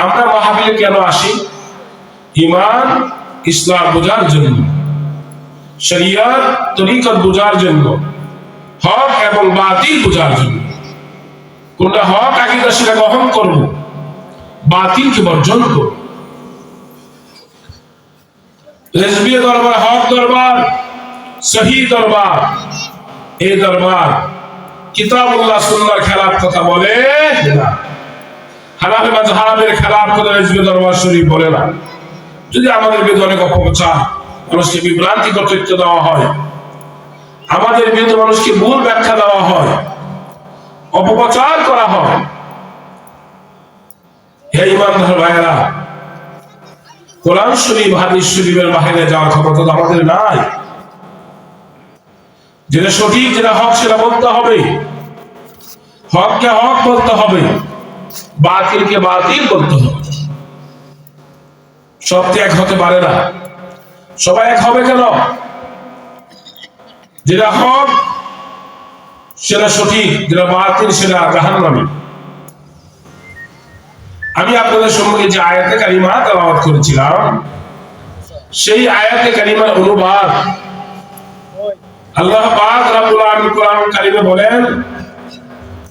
আমরা মাহফিলে কেন আসি? ইমান, ইসলাম বোঝার জন্য। শরিয়াত তরিকত বোঝার জন্য। হক এবং বাতিল বোঝার জন্য। কোনটা হক, আকিদা সেটা গ্রহণ করব। বাতিলকে বর্জন করব। রেজবি দরবার, হক দরবার, সহি দরবার। এই দরবার কিতাবুল্লাহ সুন্নাহর খেলাফ কথা বলে না। হানাফি মাযহাবের খেলাফ কথা রেজবি দরবার শরীফ বলে না। যদি আমাদের বিরুদ্ধে অনেক অপপ্রচার মানুষকে বিভ্রান্তিকর তথ্য দেওয়া হয়, আমাদের বিরুদ্ধে মানুষকে ভুল ব্যাখ্যা দেওয়া হয়, অপপ্রচার করা হয়, হে ইমানদার ভাইয়েরা, কোরআন শরীফ, হাদিস শরীফের বাইরে যাওয়ার ক্ষমতা তো আমাদের নাই। যেটা সঠিক, যেটা হক, সেটা বলতে হবে। হককে হক বলতে হবে। বাতিলকে বাতিল বলতে হবে। সব এক হতে পারে না। সবাই এক হবে কেন? যেটা হক, সেটা সঠিক, যেটা বাতিল, সেটা জাহান্নামী। আমি আপনাদের সম্মুখে যে আয়াতে কারিমা তেলাওয়াত করেছিলাম, সেই আয়াতে কারিমার অনুবাদ আল্লাহ পাক রব্বুল আলামিন কোরআন কারিমে বলেন ওয়াত্তাবিস সাবিলা মান আনাবা ইলাইয়া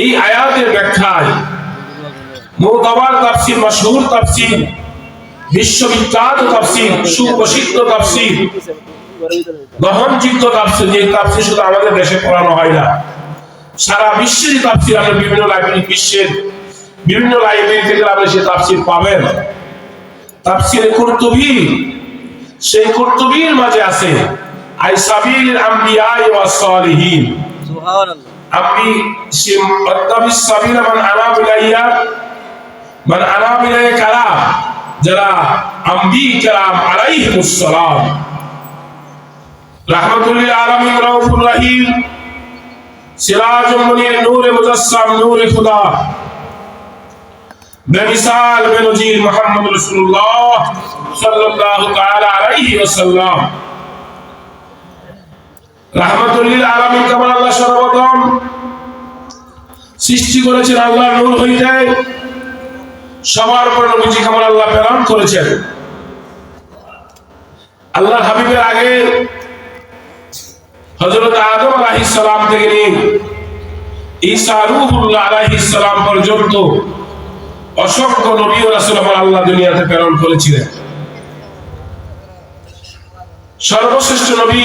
এই আয়াতের ব্যাখ্যায় মোতাবার তাফসির, মাশহুর তাফসির, বিশ্ববিখ্যাত তাফসির, সুপ্রসিদ্ধ তাফসির, গ্রহণযোগ্য তাফসির, যে তাফসির শুধু আমাদের দেশে পড়ানো হয় না, সারা তাফসির বিভিন্ন লাইব্রেরি বিশ্বের বিভিন্ন লাইব্রেরি থেকে আপনি সে তাফসির পাবেন। তাফসিরে কুরতুবি, সেই কুরতুবির মাঝে আছে, আই সাবিল আম্বিয়া ওয়া সালিহিন। সুবহানাল্লাহ। আপনি যারা আম্বি কালাম আলাইহিমুস সালাম। আলামিন, রাউফুর রহিম। সিরাজুল মুনির, নূরে মুজাসসাম, নূরে খুদা বেমিসাল বেনজির মুহাম্মদ রাসূলুল্লাহ সাল্লাল্লাহু তাআলা আলাইহি ওয়াসাল্লাম। সৃষ্টি করেছেন আল্লাহ নূর হইতে। সবার উপর নবীজি কেমন আল্লাহ প্রেরণ করেছেন। আল্লাহ হাবিবের আগে আদম সালাম থেকে সালাম পর্যন্ত অসংখ্য নবী ও আল্লাহ দুনিয়াতে প্রেরণ করেছিলেন। সর্বশ্রেষ্ঠ নবী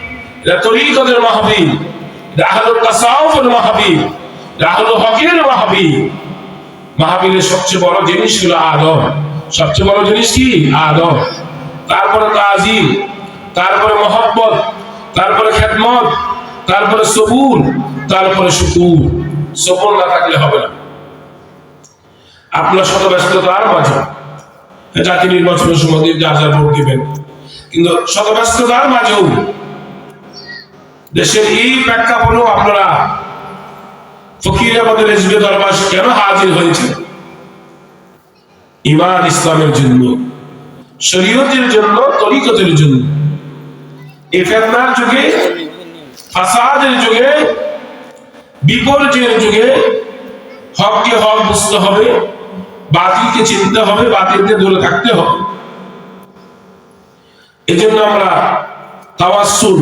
এটা তরিকতের মাহবীর এটা আহলুল তাসাউফের মাহবীর এটা আহলুল সবচেয়ে বড় জিনিস হলো আদব। সবচেয়ে বড় জিনিস কি? আদব। তারপরে তাজিম তারপরে মহব্বত, তারপরে খেদমত, তারপরে সবুর, তারপরে শুকুর। সবুর না থাকলে হবে না। আপনার শত ব্যস্ততার মাঝে জাতি নির্বাচনের সময় যা যা ভোট দিবেন। কিন্তু শত ব্যস্ততার মাঝেও দেশের এই প্রেক্ষাপটেও আপনারা ফকির আমাদের রেজবে দরবার কেন হাজির হয়েছে ইমান ইসলামের জন্য, শরীয়তের জন্য, তরিকতের জন্য যুগে, ফাসাদের যুগে, বিপর্যয়ের যুগে হককে হক বুঝতে হবে, বাতিলকে চিনতে হবে, বাতিলকে দূরে থাকতে হবে। এজন্য আমরা তাওয়াসসুল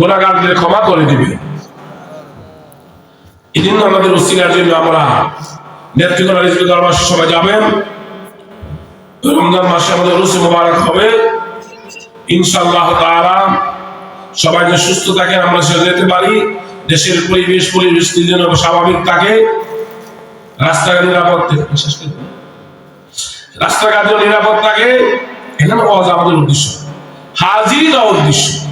গুনাহগারদের ক্ষমা করে দিবে। এই জন্য আমাদের ওসিলার জন্য আমরা নেতৃত্ব দরবার সবাই যাবেন। রমজান মাসে আমাদের রুসি মোবারক হবে। ইনশাআল্লাহ তাআলা সবাই যে সুস্থ থাকে আমরা সে যেতে পারি। দেশের পরিবেশ পরিবেশ যেন স্বাভাবিক থাকে। রাস্তাঘাট নিরাপদ থাকে রাস্তাঘাট নিরাপদ থাকে। এখানে আমাদের উদ্দেশ্য। হাজির দেওয়ার উদ্দেশ্য।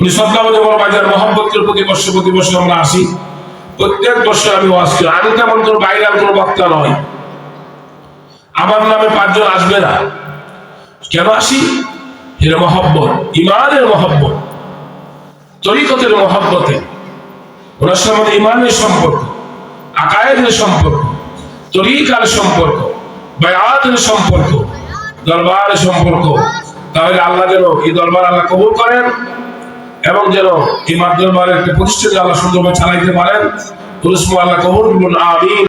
উনি সদ্দাবনে বড় বাজার মোহাম্মদকে প্রতি বছর প্রতি বছর আমরা আসি। প্রত্যেক বছর আমি করি। আমি তেমন কোনো বাইরাল কোনো বক্তা নয়। আমার নামে পাঁচজন আসবে না। কেন আসি? এর মহব্বত, ইমানের মহব্বত, তরিকতের মহব্বতে। ওনার আমাদের ইমানের সম্পর্ক, আকায়েদের সম্পর্ক, তরিকার সম্পর্ক, বায়াতের সম্পর্ক, দরবারের সম্পর্ক। তাহলে আল্লাহ যেন এই দরবার আল্লাহ কবুল করেন। এবং যেন এই মাধ্যমে একটা প্রতিষ্ঠিত আল্লাহ সুন্দরভাবে চালাইতে পারেন। পুরুষ আল্লাহ কবর আমিন।